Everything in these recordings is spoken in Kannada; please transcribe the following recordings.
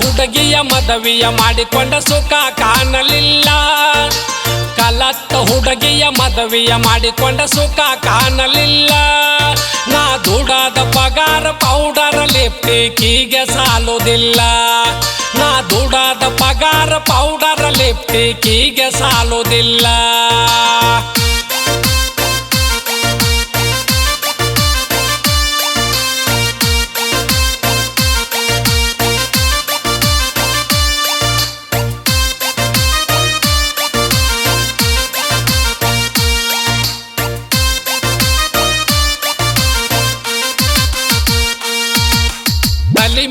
ಹುಡುಗಿಯ ಮದವಿಯ ಮಾಡಿಕೊಂಡ ಸುಖ ಕಾಣಲಿಲ್ಲ. ಕಲತ್ತ ಹುಡುಗಿಯ ಮದವಿಯ ಮಾಡಿಕೊಂಡ ಸುಖ ಕಾಣಲಿಲ್ಲ. ನಾ ದುಡದ ಪಗಾರ ಪೌಡರ್ ಲಿಪ್ಟಿಕಿಗೆ ಸಾಲುವುದಿಲ್ಲ ನಾ ದುಡದ ಪಗಾರ ಪೌಡರ್ ಲಿಪ್ಟಿಕಿಗೆ ಸಾಲುದಿಲ್ಲ.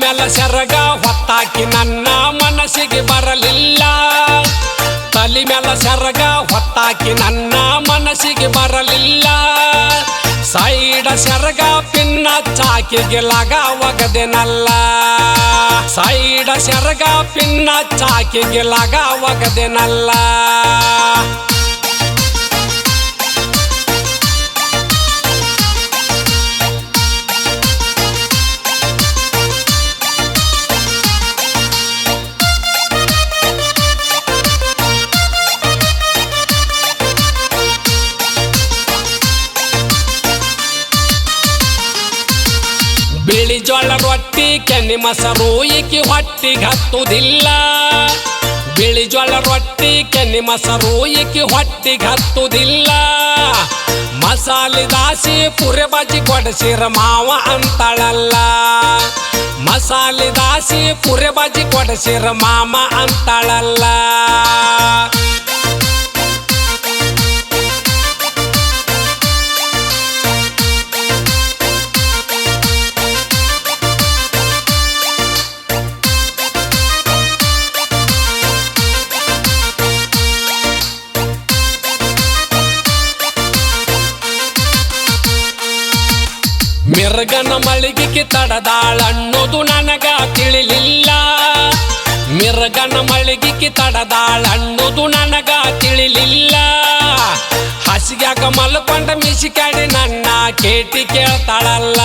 ಮೇಲ ಸೆರಗ ಹೊತ್ತಾಕಿ ನನ್ನ ಮನಸ್ಸಿಗೆ ಬರಲಿಲ್ಲ. ತಲಿ ಮೇಲ ಸೆರಗ ಹೊತ್ತಾಕಿ ನನ್ನ ಮನಸ್ಸಿಗೆ ಬರಲಿಲ್ಲ. ಸೈಡ ಸೆರಗ ಪಿನ್ನ ಚಾಕಿಗೆ ಲಗ ಒಗದೆನಲ್ಲ ಸೈಡ ಸೆರಗ ಪಿನ್ನ ಚಾಕಿಗೆ ಲಗ ಒಗದೆನಲ್ಲ ಬಿಳಿ ಜೋಳ ರೊಟ್ಟಿ, ಕೆನೆ ಮೊಸರು ಈಕಿ ಹೊಟ್ಟಿಗೆ ಹತ್ತುದಿಲ್ಲ. ಬಿಳಿ ಜೋಳ ರೊಟ್ಟಿ, ಕೆನೆ ಮೊಸರು ಈಕಿ ಹೊಟ್ಟಿಗೆ ಹತ್ತುದಿಲ್ಲ. ಮಸಾಲೆ ದಾಸಿ, ಪುರೆ ಬಾಜಿ ಕೊಡಸಿರ ಮಾವ ಅಂತಾಳಲ್ಲ. ಮಸಾಲೆ ದಾಸಿ, ಪುರೆ ಬಾಜಿ ಕೊಡಸಿರ ಮಾಮ ಅಂತಾಳಲ್ಲ. ಮಿರ್ಗನ ಮಳಿಗೆಗೆ ತಡದಾಳ ಅನ್ನೋದು ನನಗ ತಿಳಿಲಿಲ್ಲ. ಮಿರ್ಗನ ಮಳಿಗೆಗೆ ತಡದಾಳ ಅನ್ನೋದು ನನಗ ತಿಳಿಲಿಲ್ಲ. ಹಸಿಗ್ಯಾಗ ಮಲ್ಕೊಂಡ ಮಿಸಿಕಾಡಿ ನನ್ನ ಕೇಟಿ ಕೇಳ್ತಾಳಲ್ಲ.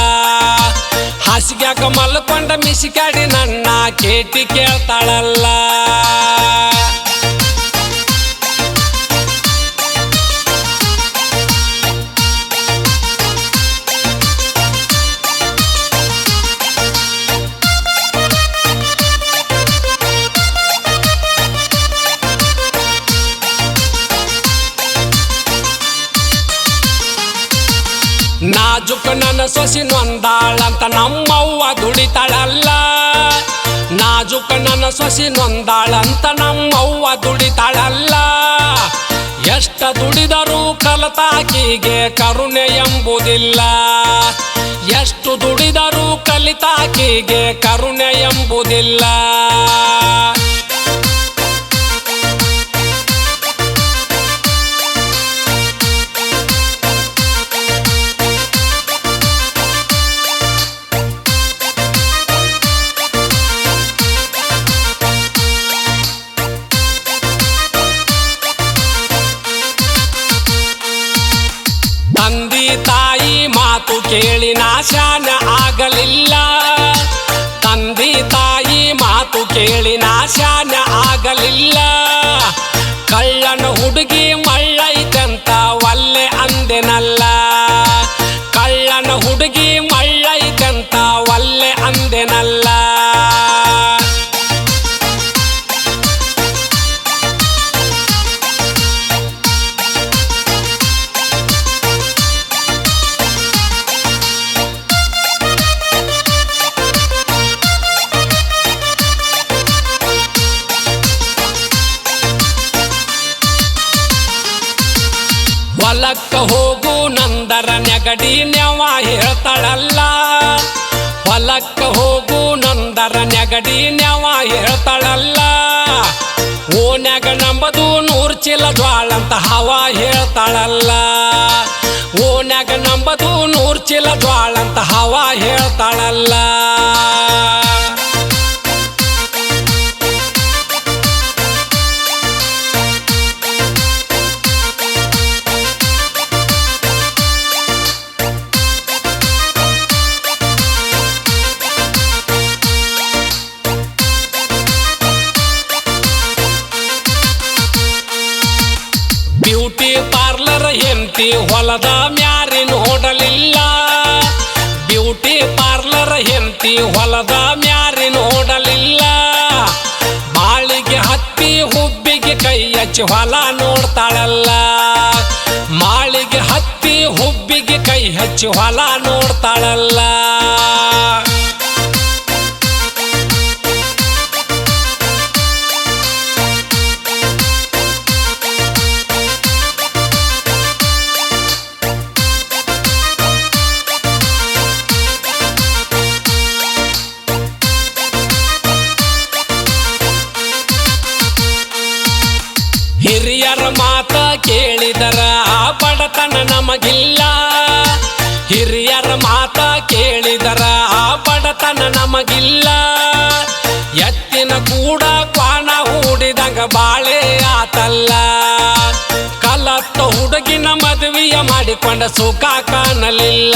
ಹಾಸಿಗ್ಯಾಗ ಮಲ್ಕೊಂಡ ಮಿಸಿಕಾಡಿ ನನ್ನ ಕೇಟಿ ಕೇಳ್ತಾಳಲ್ಲ. ನಾಜುಕ ನನ್ನ ಸೊಸಿ ನೊಂದಾಳಂತ ನಮ್ಮವ್ವ ದುಡಿತಾಳಲ್ಲ. ನಾಜುಕ ನನ್ನ ಸೊಸಿ ನೊಂದಾಳಂತ ನಮ್ಮವ್ವ ದುಡಿತಾಳಲ್ಲ. ಎಷ್ಟ ದುಡಿದರೂ ಕಲತಾಕಿಗೆ ಕರುಣೆ ಎಂಬುದಿಲ್ಲ. ಎಷ್ಟು ದುಡಿದರೂ ಕಲಿತಾಕಿಗೆ ಕರುಣೆ ಎಂಬುದಿಲ್ಲ. Again. ನಂದರ ನೆಗಡಿ ನೆವ ಹೇಳ್ತಾಳಲ್ಲ. ಹೊಲಕ್ಕೆ ಹೋಗು ನಂದರ ನೆಗಡಿ ನೆವ ಹೇಳ್ತಾಳಲ್ಲ ಓನ್ಯಾಗ ನಂಬದು ನೂರು ಚೀಲ ಜ್ವಾಳಂತ ಹವ ಹೇಳ್ತಾಳಲ್ಲ. ಓನ್ಯಾಗ ನಂಬದು ನೂರು ಚೀಲ ಜ್ವಾಳಂತ ಹವ ಹೇಳ್ತಾಳಲ್ಲ. ಪಾರ್ಲರ್ ಹೆಂಡತಿ ಹೊಲದ ಮ್ಯಾರಿನ ನೋಡಲಿಲ್ಲ ಬ್ಯೂಟಿ ಪಾರ್ಲರ್ ಹೆಂಡತಿ ಹೊಲದ ಮ್ಯಾರಿನ ನೋಡಲಿಲ್ಲ ಮಾಳಿಗೆ ಹತ್ತಿ, ಹುಬ್ಬಿಗೆ ಕೈ ಹಚ್ಚಿ ಹೊಲ ನೋಡ್ತಾಳಲ್ಲ. ಮಾಳಿಗೆ ಹತ್ತಿ, ಹುಬ್ಬಿಗೆ ಕೈ ಹಚ್ಚಿ ಹೊಲ ನೋಡ್ತಾಳಲ್ಲ. ಹಿರಿಯರ ಮಾತ ಕೇಳಿದರ, ಆ ಬಡತನ ನಮಗಿಲ್ಲ. ಹಿರಿಯರ ಮಾತ ಕೇಳಿದರ, ಆ ಬಡತನ ನಮಗಿಲ್ಲ. ಎತ್ತಿನ ಕೂಡ ಕ್ವಾಣ ಹೂಡಿದಂಗ ಬಾಳೆ ಆತಲ್ಲ. ಕಲತ್ತ ಹುಡುಗಿನ ಮದುವೆಯ ಮಾಡಿಕೊಂಡ ಸುಖ ಕಾಣಲಿಲ್ಲ.